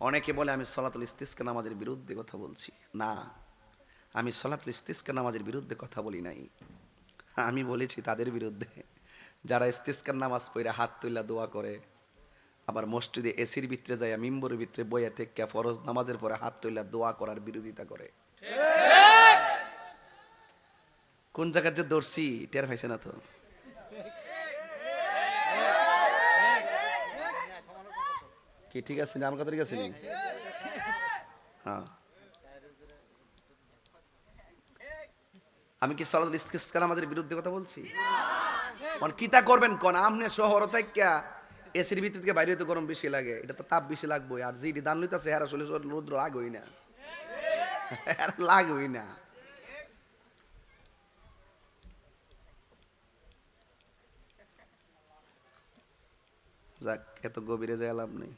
অনেকে বলে আমি সলাতুল ইস্তিস্কা নামাজের বিরুদ্ধে কথা বলছি। না আমি সলাতুল ইস্তিস্কা নামাজের বিরুদ্ধে কথা বলি নাই। আমি বলেছি তাদের বিরুদ্ধে। যারা ইস্তিস্কার নামাজ পড়ে হাত তুইলা দোয়া করে আবার মসজিদে এসির ভিতরে যায় মিম্বরের ভিতরে বইয়া থেকে ফরজ নামাজের পরে হাত তুইলা দোয়া করার বিরোধিতা করে। কোন জায়গার যে দর্শি টের পাইছে না তো? ঠিক আছে? আমার কথা ঠিক আছে হ্যাঁ। আমি কি সালাদ ইস্তিস্কার আমাদের বিরুদ্ধে কথা বলছি? মানে কিতা করবেন কোন? আমনে শহর থেকে এসির ভিতর থেকে বাইরে তো গরম বেশি লাগে। এটা তো তাপ বেশি লাগবে। আর যেটি দান লইতাছে, হেরা চলে রৌদ্র লাগই না। হেরা লাগই না। যাক, এত গভীরে যায় লাভ নেই।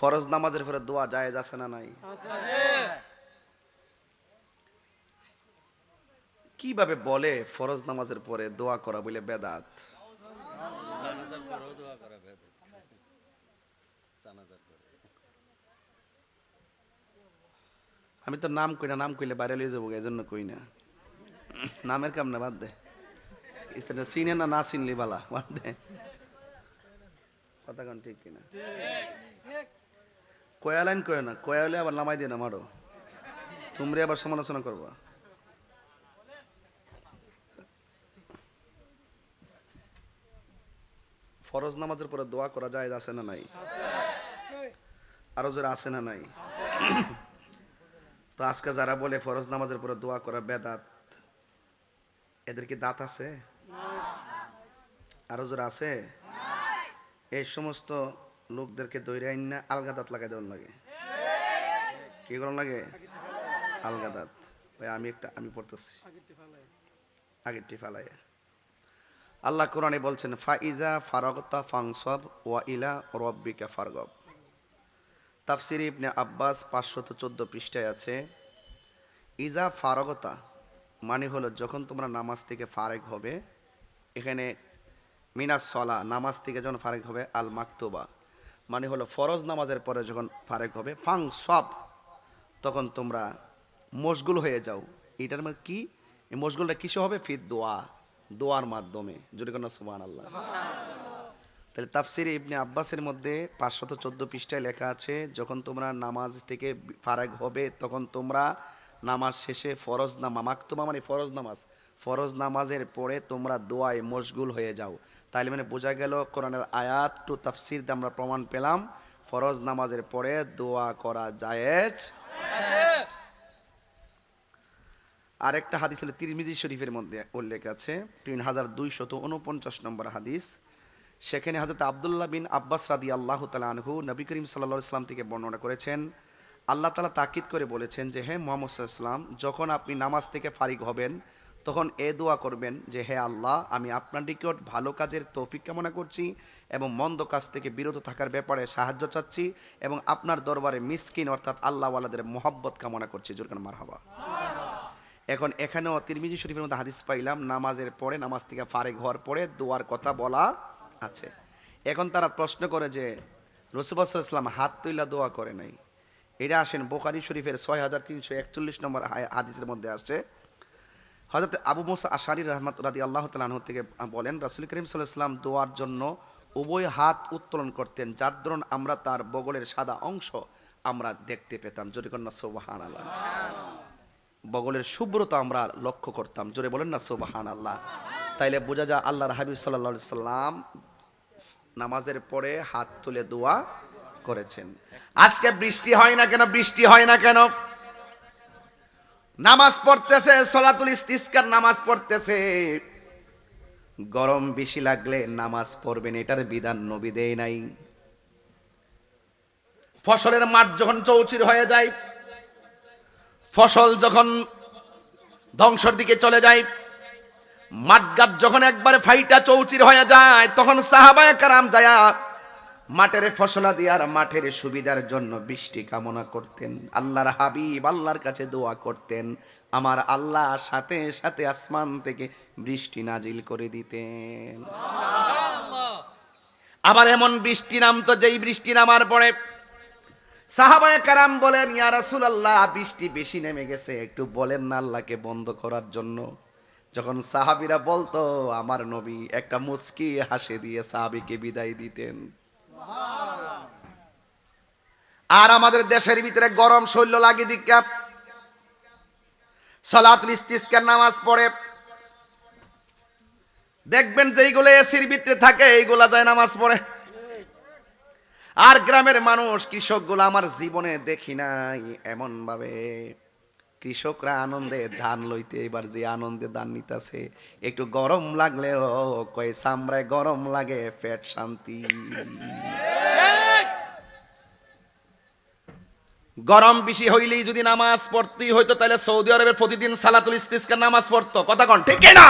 ফরজ নামাজের পরে দোয়া যায় আছে না নাই? কীভাবে বলে ফরজ নামাজের পরে দোয়া করা বলে বেদাত? আমি তো নাম কই না, নাম কইলে বাইরে লিয়ে যাব এই জন্য কই না। নামের কাম না, বাদ দে। চিনে না না চিনলি বালা, বাদ দে। কথা ঠিক কিনা? কয়া লাইন কয় না কয়া হলে আবার নামাই দিয়ে না মারো তোমরা আবার সমালোচনা করবা। ফরজ নামাজের পরে দোয়া করা যায় আছে না নাই? আরও জোরে আছে না নাই? তো আজকে যারা বলে ফরজ নামাজের পরে দোয়া করা বেদাত, এদের কি দাঁত আছে? আরও জোরে আছে? এই সমস্ত লোকদেরকে দৈরে আইন না আলগা দাঁত লাগাই দেওয়ার লাগে। কি করার লাগে? আলগা দাঁত। ওই আমি একটা, আমি পড়তেছি। আগেরটি ফালাই আল্লাহ কোরআনে বলছেন, ফাইজা ফারগতা ফাংসব ওয়া ইলা রব্বিকা ফারগব। তাফসির ইবনে আব্বাস পাঁচশত চোদ্দ পৃষ্ঠায় আছে, ইজা ফারগতা মানে হলো যখন তোমরা নামাজ থেকে ফারেক হবে, এখানে মিনাস সলা, নামাজ থেকে যখন ফারেক হবে আল মাকতুবা মানে হলো ফরজ নামাজের পরে যখন ফারেক হবে, ফাং সব, তখন তোমরা মশগুল হয়ে যাও। এটার মধ্যে কি? এই মশগুলটা কিসে হবে? ফির দোয়া, দোয়ার মাধ্যমে। জোরে কন্যা সুবান আল্লাহ তাহলে তাফসির ইবনে আব্বাসের মধ্যে পাঁচশত চোদ্দ পৃষ্ঠায় লেখা আছে, যখন তোমরা নামাজ থেকে ফারাক হবে, তখন তোমরা নামাজ শেষে ফরজ নামা মাকতুমা মানে ফরজ নামাজ, ফরজ নামাজের পরে তোমরা দোয়ায় মশগুল হয়ে যাও। তাইলে মানে বোঝা গেল কোরআনের আয়াত টু তাফসির আমরা প্রমাণ পেলাম, ফরজ নামাজের পরে দোয়া করা জায়েজ। আরেকটা হাদিস হলো তিরমিজি শরীফের মধ্যে উল্লেখ আছে, তিন হাজার দুইশত উনপঞ্চাশ নম্বর হাদিস। সেখানে হজরত আবদুল্লাহ বিন আব্বাস রাদি আল্লাহ আনহু নবী করিম সাল্লা ইসলাম থেকে বর্ণনা করেছেন, আল্লাহ তালা তাকিদ করে বলেছেন যে, হে মোহাম্মদ ইসলাম যখন আপনি নামাজ থেকে ফারিক হবেন তখন এ দোয়া করবেন যে, হে আল্লাহ, আমি আপনার নিকট ভালো কাজের তৌফিক কামনা করছি এবং মন্দ কাজ থেকে বিরত থাকার ব্যাপারে সাহায্য চাচ্ছি এবং আপনার দরবারে মিসকিন অর্থাৎ আল্লাহওয়ালাদের মোহাব্বত কামনা করছি। জোরকান মারহাবা। এখন এখানেও তিরমিজি শরীফের মধ্যে হাদিস পাইলাম, নামাজের পরে, নামাজ থেকে ফারেক হওয়ার পরে দোয়ার কথা বলা আছে। এখন তারা প্রশ্ন করে যে রসুবাস ইসলাম হাত তৈলা দোয়া করে নাই। এটা আসেন বোখারি শরীফের ছয় হাজার তিনশো একচল্লিশ নম্বর হাদিসের মধ্যে আসছে। হজরত আবু মুসা আশারি রহমত রাদি আল্লাহ তালাহ থেকে বলেন, রাসুল করিম সাল্লাহ ইসলাম দোয়ার জন্য উভয় হাত উত্তোলন করতেন, যার দরুন আমরা তার বগলের সাদা অংশ আমরা দেখতে পেতাম। জোরে কন্যা সোবাহান আল্লাহ বগলের শুভ্রতা আমরা লক্ষ্য করতাম। জোরে বলেন না সোবাহান আল্লাহ তাইলে বোঝা যায় আল্লাহর হাবিব সাল্লা সাল্লাম নামাজের পরে হাত তুলে দোয়া করেছেন। আজকে বৃষ্টি হয় না কেন? বৃষ্টি হয় না কেন? নামাজ পড়তেছে, সলাতুল ইস্তিস্কার নামাজ পড়তেছে। গরম বেশি লাগলে নামাজ পড়বেন, এটার বিধান নবী দেয় নাই। ফসলের মাঠ যখন চৌচির হয়ে যায়, ফসল যখন ধ্বংসর দিকে চলে যায় মাঠগাট যখন একবারে ফাইটা চৌচির হয়ে যায়, তখন সাহাবায় কারাম যায়া মাঠের ফসলা দেওয়ার মাঠের সুবিধার জন্য বৃষ্টি কামনা করতেন। আল্লাহর হাবিব আল্লাহর কাছে দোয়া করতেন। আমার আল্লাহ সাথে সাথে আসমান থেকে বৃষ্টি নাজিল করে দিতেন। আবার এমন বৃষ্টি নামতো যেই বৃষ্টি নামার পরে সাহাবায়ে কারাম বলেন, ইয়া রাসুল আল্লাহ বৃষ্টি বেশি নেমে গেছে। একটু বলেন না আল্লাহকে বন্ধ করার জন্য। যখন সাহাবীরা বলতো, আমার নবী একটা মুচকি হাসি দিয়ে সাহাবীকে বিদায় দিতেন। আর আমাদের দেশের ভিতরে গরম শৈল্য লাগে দিকা। সলাতুল নামাজ পড়ে। দেখবেন যে এইগুলো এসির ভিতরে থাকে, এইগুলা যায় নামাজ পড়ে। আর গ্রামের মানুষ কৃষকগুলো আমার জীবনে দেখি নাই এমন ভাবে কৃষকরা আনন্দে ধান লইতে, এবার যে আনন্দে ধান নিতেছে, একটু গরম লাগলেও কয়ে সামরায় গরম লাগে পেট শান্তি। গরম বেশি হইলেই যদি নামাজ পড়তেই হইতো, তাহলে সৌদি আরবের প্রতিদিন সালাতুল ইস্তিসকার নামাজ পড়তো। কথা কন, ঠিক না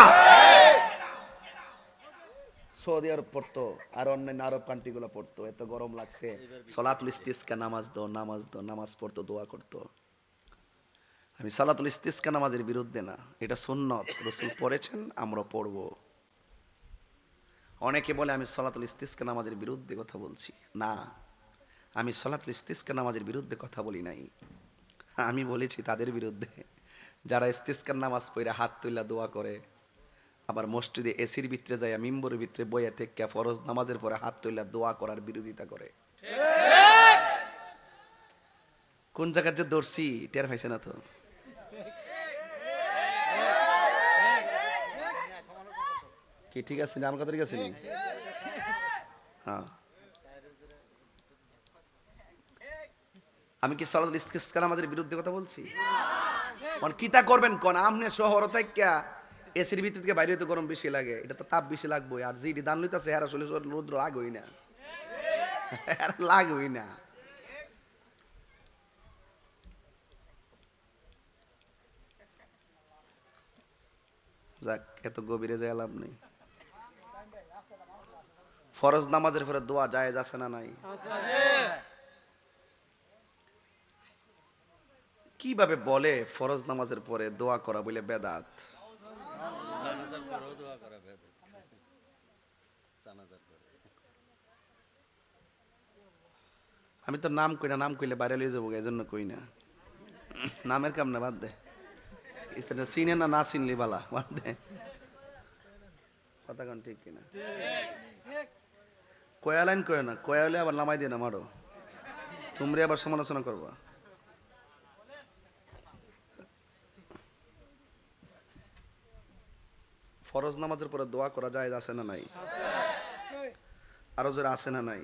সৌদি আরব পড়তো, আর অন্যান্য আরব কান্ট্রিগুলো পড়তো, এত গরম লাগছে। সলাতুল ইস্তিসকা নামাজ দো নামাজ দো নামাজ পড়তো, দোয়া করতো। আমি সালাতুল ইস্তিসকা নামাজের বিরুদ্ধে না এটা সুন্নত। রসুল পড়েছেন আমরা পড়ব। অনেকে বলে আমি সলাতুল ইস্তিসকা নামাজের বিরুদ্ধে কথা বলছি। না আমি সলাতুল ইস্তিসকা নামাজের বিরুদ্ধে কথা বলি নাই। আমি বলেছি তাদের বিরুদ্ধে। যারা ইস্তিসকার নামাজ পড়ে হাত তুইলা দোয়া করে আবার মসজিদে এসির ভিতরে যায় মিম্বরের ভিতরে বইয়া থেকে ফরজ নামাজের পরে হাত তুইলা দোয়া করার বিরোধিতা করে। কোন জায়গার যে দর্শি টের পাইছে না তো? কি ঠিক আছে? না আমার কথা ঠিক আছে হ্যাঁ। আমি কি সালাদ ইস্তিসকার আমাদের বিরুদ্ধে কথা বলছি? মানে কিতা করবেন কোন? আমনে শহর থেকে এসির ভিতর থেকে বাইরে হইতে গরম বেশি লাগে। এটা তো তাপ বেশি লাগবে। আর যেটি দান লইতাছে হেরা চলে রৌদ্র লাগবেই না। লাগবেই না। যাক এত গভীরে যায় লাভ নেই। ফরজ নামাজের পরে দোয়া যায় আছে না নাই? কীভাবে বলে ফরজ নামাজের পরে দোয়া করা বলে বেদাত? আমি তো নাম কই না নাম কইলে বাইরে লিয়ে যাব এই জন্য কই না। নামের কাম না, বাদ দে। ইস্তানে চিনে না না চিনলি বালা, বাদ দে। কথা কান ঠিক কিনা? কয়া লাইন কয় না কয়া হলে আবার নামাই দিয়ে না মারো তোমরা আবার সমালোচনা করবা। ফরজ নামাজের পরে দোয়া করা যায় আছে না নাই? আরও জোরে আছে না নাই?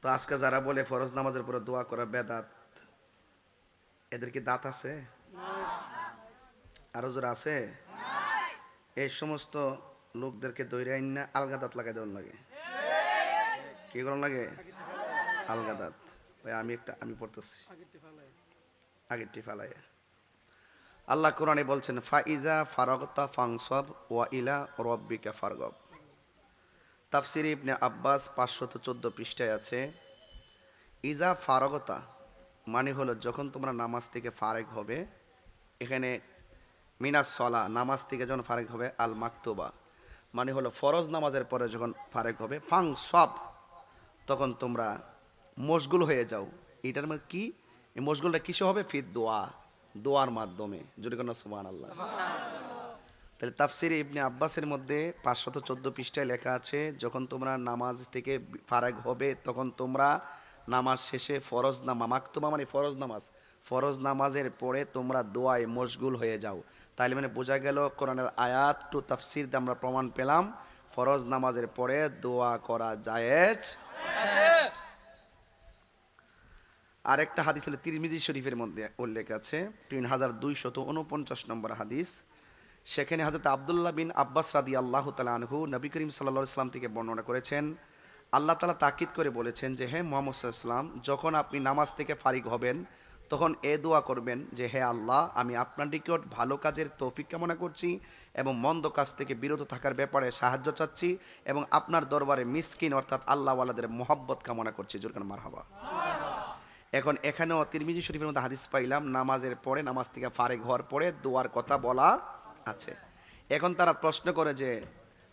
তো আজকে যারা বলে ফরজ নামাজের পরে দোয়া করা বেদাত, এদের কি দাঁত আছে? আরও জোর আছে? এই সমস্ত লোকদেরকে দৈরে আইন না আলগা দাঁত লাগাই দেওয়ার লাগে। কি করার লাগে? আলগা দাঁত। ওই আমি একটা, আমি পড়তেছি। আগেরটি ফালাই আল্লাহ কোরআনে বলছেন, ফাইজা ফারগতা ফাংসব ওয়া ইলা রব্বিকা ফারগব। তাফসির ইবনে আব্বাস পাঁচশত চোদ্দ পৃষ্ঠায় আছে, ইজা ফারগতা মানে হলো যখন তোমরা নামাজ থেকে ফারেক হবে, এখানে মিনাস সলা, নামাজ থেকে যখন ফারেক হবে আল মাকতুবা মানে হলো ফরজ নামাজের পরে যখন ফারেক হবে, ফাং সব, তখন তোমরা মশগুল হয়ে যাও। এটার মধ্যে কি? এই মশগুলটা কিসে হবে? ফির দোয়া। দোয়ার মাধ্যমে। যদি কোনো সুমান আল্লাহ তাহলে তাফসির ইবনে আব্বাসের মধ্যে পাঁচশত চোদ্দ পৃষ্ঠায় লেখা আছে, যখন তোমরা নামাজ থেকে ফারাগ হবে, তখন তোমরা নামাজ শেষে ফরজ নামা মাকতুমা মানে ফরজ নামাজ ফরজ নামাজের পরে তোমরা দোয়ায় মশগুল হয়ে যাও। তাইলে মানে বোঝা গেল কোরআনের আয়াত টু তাফসির আমরা প্রমাণ পেলাম, ফরজ নামাজের পরে দোয়া করা জায়েজ। আরেকটা হাদিস হলো তিরমিজি শরীফের মধ্যে উল্লেখ আছে, তিন হাজার দুইশত উনপঞ্চাশ নম্বর হাদিস। সেখানে হজরত আবদুল্লাহ বিন আব্বাস রাদি আল্লাহ তালা আনহু নবী করিম সাল্লা ইসলাম থেকে বর্ণনা করেছেন, আল্লাহ তালা তাকিদ করে বলেছেন যে হ্যাঁ মোহাম্মদ ইসলাম যখন আপনি নামাজ থেকে ফারিক হবেন তখন এ দোয়া করবেন যে, হে আল্লাহ, আমি আপনার নিকট ভালো কাজের তৌফিক কামনা করছি এবং মন্দ কাজ থেকে বিরত থাকার ব্যাপারে সাহায্য চাচ্ছি এবং আপনার দরবারে মিসকিন অর্থাৎ আল্লাহওয়ালাদের মোহাব্বত কামনা করছি। জোরকান মারহাবা। এখন এখানেও তিরমিজি শরীফের মধ্যে হাদিস পাইলাম, নামাজের পরে, নামাজ থেকে ফারেক হওয়ার পরে দোয়ার কথা বলা আছে। এখন তারা প্রশ্ন করে যে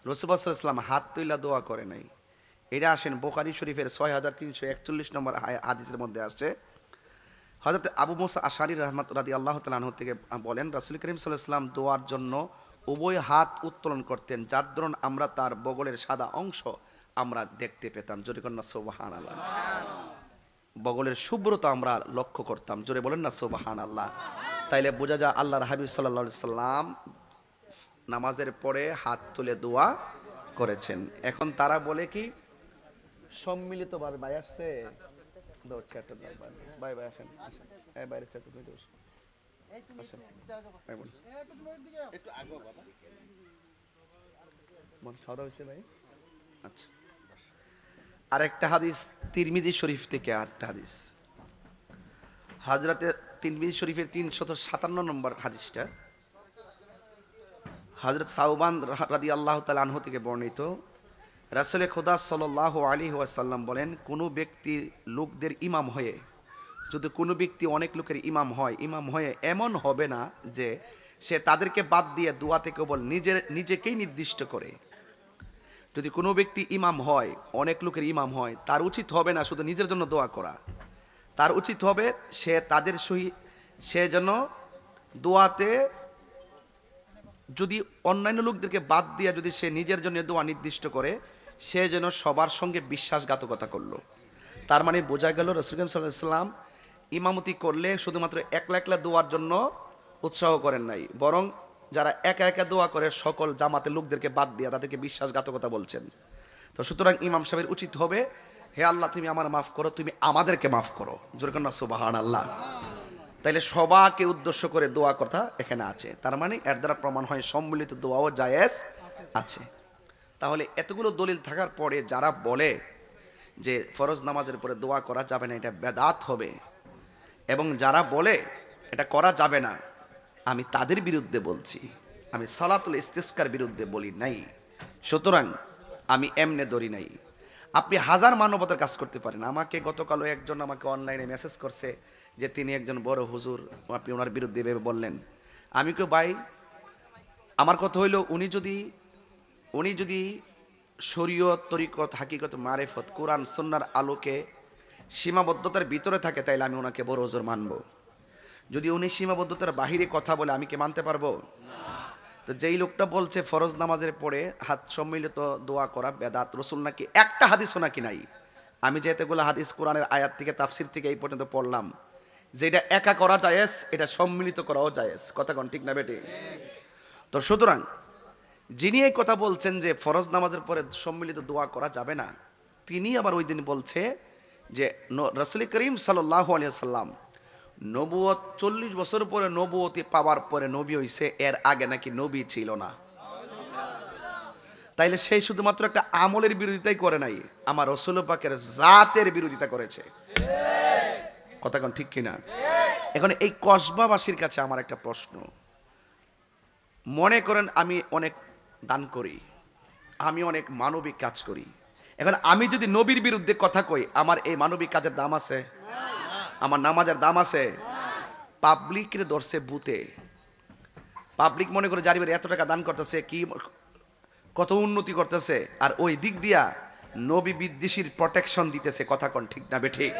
রসুবাসাল্লাম হাত তৈলা দোয়া করে নাই। এটা আসেন বোকারি শরীফের ছয় হাজার তিনশো একচল্লিশ নম্বর হাদিসের মধ্যে আসছে। হজরত আবু মুসা আশারি রহমত রাদি আল্লাহ তালাহ থেকে বলেন, রাসুল করিম সাল্লাম দোয়ার জন্য উভয় হাত উত্তোলন করতেন, যার দরুন আমরা তার বগলের সাদা অংশ আমরা দেখতে পেতাম। জোরে কন্যা সোবাহান আল্লাহ বগলের শুভ্রতা আমরা লক্ষ্য করতাম। জোরে বলেন না সোবাহান আল্লাহ তাইলে বোঝা যায় আল্লাহর হাবিব সাল্লা সাল্লাম নামাজের পরে হাত তুলে দোয়া করেছেন। এখন তারা বলে কি সম্মিলিত ভাবে ভাই আসছে। দাও চেয়ারটা দাও ভাই ভাই আসেন আসেন। এই বাইরে চেয়ারটা তুমি দাও আসেন খাওয়া হয়েছে ভাই? আচ্ছা। আরেকটা হাদিস তিরমিজি শরীফ থেকে আরেকটা হাদিস। হাজরাতে তিরমিজি শরীফের তিনশত সাতান্ন নম্বর হাদিসটা। হজরত সাউবান রাদি আল্লাহ আনহু থেকে বর্ণিত। রাসুলে খোদা সাল্লাহ আলী ওয়াসাল্লাম বলেন, কোনো ব্যক্তি লোকদের ইমাম হয়ে, যদি কোনো ব্যক্তি অনেক লোকের ইমাম হয়, ইমাম হয়ে এমন হবে না যে সে তাদেরকে বাদ দিয়ে দোয়া থেকে কেবল নিজের, নিজেকেই নির্দিষ্ট করে। যদি কোনো ব্যক্তি ইমাম হয়, অনেক লোকের ইমাম হয়, তার উচিত হবে না শুধু নিজের জন্য দোয়া করা। তার উচিত হবে সে তাদের সহি, সে যেন দোয়াতে যদি অন্যান্য লোকদেরকে বাদ দিয়ে যদি সে নিজের জন্য দোয়া নির্দিষ্ট করে সে যেন সবার সঙ্গে বিশ্বাসঘাতকতা করল। তার মানে বোঝা গেল রসুল সাল্লাম ইমামতি করলে শুধুমাত্র একলা একলা দোয়ার জন্য উৎসাহ করেন নাই, বরং যারা একা একা দোয়া করে সকল জামাতের লোকদেরকে বাদ দিয়ে তাদেরকে বিশ্বাসঘাতকতা বলছেন। তো সুতরাং ইমাম সাহেবের উচিত হবে, হে আল্লাহ, তুমি আমার মাফ করো, তুমি আমাদেরকে মাফ করো। জোরকন্যা সুবাহান আল্লাহ তাইলে সবাকে উদ্দেশ্য করে দোয়া কথা এখানে আছে। তার মানে এর দ্বারা প্রমাণ হয় সম্মিলিত দোয়াও জায়েজ আছে। তাহলে এতগুলো দলিল থাকার পরে যারা বলে যে ফরজ নামাজের পরে দোয়া করা যাবে না, এটা বেদাত হবে, এবং যারা বলে এটা করা যাবে না, আমি তাদের বিরুদ্ধে বলছি, আমি সালাতুল ইস্তেস্কার বিরুদ্ধে বলি নাই, সুতরাং আমি এমনে ধরি নাই। আপনি হাজার মানবতার কাজ করতে পারেন। আমাকে গতকালও একজন আমাকে অনলাইনে মেসেজ করছে যে তিনি একজন বড় হুজুর, আপনি ওনার বিরুদ্ধে ভেবে বললেন। আমি কেউ ভাই, আমার কথা হইল উনি যদি উনি যদি শরীয়ত, তরিকত, হাকিকত, মারেফত, কোরআন সন্ন্যার আলোকে সীমাবদ্ধতার ভিতরে থাকে, তাইলে আমি ওনাকে বড় হুজুর মানব। যদি উনি সীমাবদ্ধতার বাহিরে কথা বলে, আমি কি মানতে পারব? তো যেই লোকটা বলছে, ফরজ নামাজের পরে হাত সম্মিলিত দোয়া করা বেদাত, রসুল নাকি একটা হাদিসও নাকি নাই। আমি যে এতগুলো হাদিস কোরআনের আয়াত থেকে, তাফসির থেকে এই পর্যন্ত পড়লাম যে এটা একা করা জায়েজ, এটা সম্মিলিত করাও জায়েজ। কথা কোন ঠিক না বেটে তো সুতরাং যিনি এই কথা বলছেন যে ফরজ নামাজের পরে সম্মিলিত দোয়া করা যাবে না, তিনি আবার ওই দিন বলছে যে রসুল করিম সাল্লাহ আলিয়াল্লাম নবুয়ত চল্লিশ বছর পরে নবুয়তি পাওয়ার পরে নবী হইছে, এর আগে নাকি নবী ছিল না। তাইলে সেই শুধুমাত্র একটা আমলের বিরোধিতাই করে নাই, আমার রসুল পাকের জাতের বিরোধিতা করেছে। কথা কোন ঠিক কিনা? এখন এই কসবাবাসীর কাছে আমার একটা প্রশ্ন। মনে করেন আমি অনেক দান করি। আমি অনেক মানবিক কাজ করি। এখন আমি যদি নবীর বিরুদ্ধে কথা কই, আমার এই মানবিক কাজের দাম আছে? আমার নামাজের দাম আছে? পাবলিকের দর্শে বুতে। পাবলিক মনে করে জারিবার এত টাকা দান করতেছে, কি কত উন্নতি করতেছে? আর ওই দিক দিয়া নবী বিদ্বেষীর প্রোটেকশন দিতেছে, কথা কোন ঠিক না বে ঠিক?